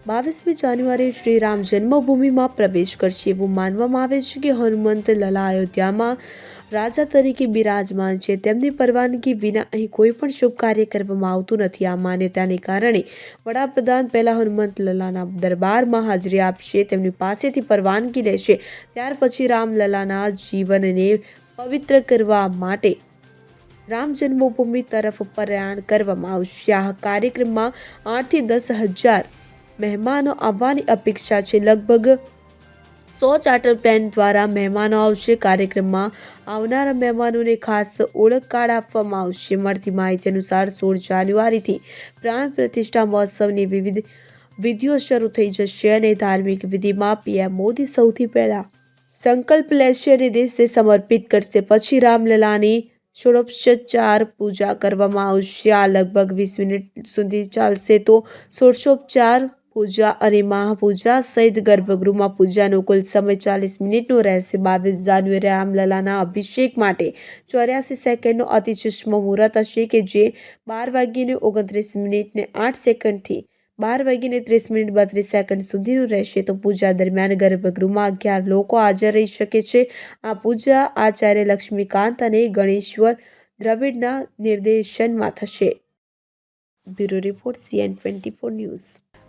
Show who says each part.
Speaker 1: બાવીસમી જાન્યુઆરી શ્રી રામ જન્મભૂમિમાં પ્રવેશ કરશે એવું માનવામાં આવે છે કે હનુમંત લલા અયોધ્યામાં રાજા તરીકે બિરાજમાન છે. તેમની પરવાનગી વિના અહીં કોઈ પણ શુભ કાર્ય કરવામાં આવતું નથી. આ માન્યતાને કારણે વડાપ્રધાન પહેલાં હનુમંત લલાના દરબારમાં હાજરી આપશે, તેમની પાસેથી પરવાનગી લેશે, ત્યાર પછી રામલલાના જીવનને પવિત્ર કરવા માટે રામ જન્મભૂમિ તરફ પ્રયાણ કરવામાં આવશે. આ કાર્યક્રમમાં આઠથી દસ હજાર મહેમાનો આવવાની અપેક્ષા છે. લગભગ સો ચાર્ટર પ્લેન દ્વારા મહેમાનો આવશે. કાર્યક્રમમાં આવનારા મહેમાનોને ખાસ ઓળખ કાર્ડ આપવામાં આવશે. મળતી માહિતી અનુસાર સોળ જાન્યુઆરીથી પ્રાણ પ્રતિષ્ઠા મહોત્સવની વિવિધ વિધિઓ શરૂ થઈ જશે અને ધાર્મિક વિધિમાં પીએમ મોદી સૌથી પહેલાં સંકલ્પ લેશે અને દેશને સમર્પિત કરશે. પછી રામલલાની ષોડોપચાર પૂજા કરવામાં આવશે. આ લગભગ વીસ મિનિટ સુધી ચાલશે. તો ષોડશોપચાર પૂજા અને મહાપૂજા સહિત ગર્ભગૃહમાં પૂજાનો કુલ સમય ચાલીસ મિનિટનો રહેશે. બાવીસ જાન્યુઆરી રામલલાના અભિષેક માટે ચોર્યાસી સેકન્ડનો અતિ સૂક્ષ્મ મુહૂર્ત હશે કે જે બાર વાગીને ઓગણત્રીસ મિનિટને આઠ સેકન્ડથી બાર વાગીને ત્રીસ મિનિટ બત્રીસ સેકન્ડ સુધીનું રહેશે. તો પૂજા દરમિયાન ગર્ભગૃહમાં અગિયાર લોકો હાજર રહી શકે છે. આ પૂજા આચાર્ય લક્ષ્મીકાંત અને ગણેશ્વર દ્રવિડના નિર્દેશનમાં થશે. Bureau report, CN twenty four news.